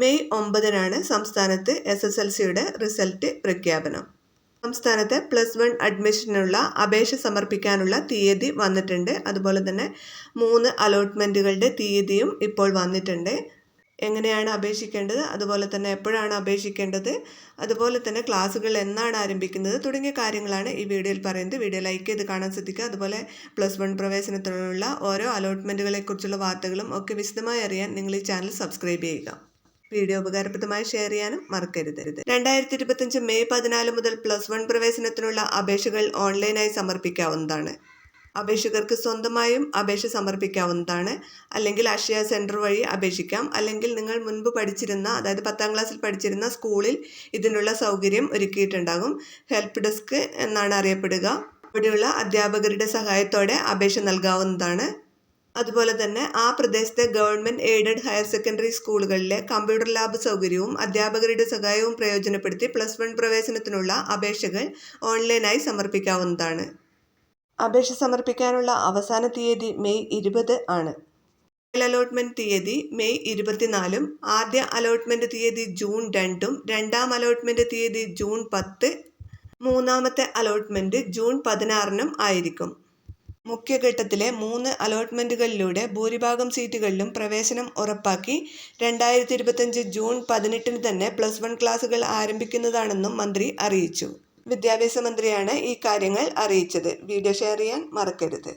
May ഒമ്പതിനാണ് സംസ്ഥാനത്ത് S S L സിയുടെ റിസൾട്ട് പ്രഖ്യാപനം. സംസ്ഥാനത്തെ പ്ലസ് വൺ അഡ്മിഷനുള്ള അപേക്ഷ സമർപ്പിക്കാനുള്ള തീയതി വന്നിട്ടുണ്ട്. അതുപോലെ തന്നെ മൂന്ന് അലോട്ട്മെന്റുകളുടെ തീയതിയും ഇപ്പോൾ വന്നിട്ടുണ്ട്. എങ്ങനെയാണ് അപേക്ഷിക്കേണ്ടത്? അതുപോലെ തന്നെ എപ്പോഴാണ് അപേക്ഷിക്കേണ്ടത്? അതുപോലെ തന്നെ ക്ലാസ്സുകൾ എന്നാണ് ആരംഭിക്കുന്നത്? തുടങ്ങിയ കാര്യങ്ങളാണ് ഈ വീഡിയോയിൽ പറയുന്നത്. വീഡിയോ ലൈക്ക് ചെയ്ത് കാണാൻ ശ്രദ്ധിക്കുക. അതുപോലെ പ്ലസ് വൺ പ്രവേശനത്തിനുള്ള ഓരോ അലോട്ട്മെന്റുകളെക്കുറിച്ചുള്ള വാർത്തകളും ഒക്കെ വിശദമായി അറിയാൻ നിങ്ങൾ ഈ ചാനൽ സബ്സ്ക്രൈബ് ചെയ്യുക. വീഡിയോ ഉപകാരപ്രദമായി ഷെയർ ചെയ്യാനും മറക്കരുത് രണ്ടായിരത്തി ഇരുപത്തിയഞ്ച് മെയ് പതിനാല് മുതൽ പ്ലസ് വൺ പ്രവേശനത്തിനുള്ള അപേക്ഷകൾ ഓൺലൈനായി സമർപ്പിക്കാവുന്നതാണ്. അപേക്ഷകർക്ക് സ്വന്തമായും അപേക്ഷ സമർപ്പിക്കാവുന്നതാണ്. അല്ലെങ്കിൽ അക്ഷയ സെന്റർ വഴി അപേക്ഷിക്കാം. അല്ലെങ്കിൽ നിങ്ങൾ മുൻപ് പഠിച്ചിരുന്ന അതായത് പത്താം ക്ലാസ്സിൽ പഠിച്ചിരുന്ന സ്കൂളിൽ ഇതിനുള്ള സൗകര്യം ഒരുക്കിയിട്ടുണ്ടാകും. ഹെൽപ്പ് ഡെസ്ക് എന്നാണ് അറിയപ്പെടുക. ഇവിടെയുള്ള അധ്യാപകരുടെ സഹായത്തോടെ അപേക്ഷ നൽകാവുന്നതാണ്. അതുപോലെ തന്നെ ആ പ്രദേശത്തെ ഗവൺമെന്റ് എയ്ഡഡ് ഹയർ സെക്കൻഡറി സ്കൂളുകളിലെ കമ്പ്യൂട്ടർ ലാബ് സൗകര്യവും അധ്യാപകരുടെ സഹായവും പ്രയോജനപ്പെടുത്തി പ്ലസ് വൺ പ്രവേശനത്തിനുള്ള അപേക്ഷകൾ ഓൺലൈനായി സമർപ്പിക്കാവുന്നതാണ്. അപേക്ഷ സമർപ്പിക്കാനുള്ള അവസാന തീയതി മെയ് ഇരുപത് ആണ്. അലോട്ട്മെന്റ് തീയതി മെയ് ഇരുപത്തിനാലും ആദ്യ അലോട്ട്മെന്റ് തീയതി ജൂൺ രണ്ടും രണ്ടാം അലോട്ട്മെന്റ് തീയതി ജൂൺ പത്ത് മൂന്നാമത്തെ അലോട്ട്മെന്റ് ജൂൺ പതിനാറിനും ആയിരിക്കും. മുഖ്യഘട്ടത്തിലെ മൂന്ന് അലോട്ട്മെന്റുകളിലൂടെ ഭൂരിഭാഗം സീറ്റുകളിലും പ്രവേശനം ഉറപ്പാക്കി രണ്ടായിരത്തി ഇരുപത്തഞ്ച് ജൂൺ പതിനെട്ടിന് തന്നെ പ്ലസ് വൺ ക്ലാസുകൾ ആരംഭിക്കുന്നതാണെന്നും മന്ത്രി അറിയിച്ചു. വിദ്യാഭ്യാസ മന്ത്രിയാണ് ഈ കാര്യങ്ങൾ അറിയിച്ചത്. വീഡിയോ ഷെയർ ചെയ്യാൻ മറക്കരുത്.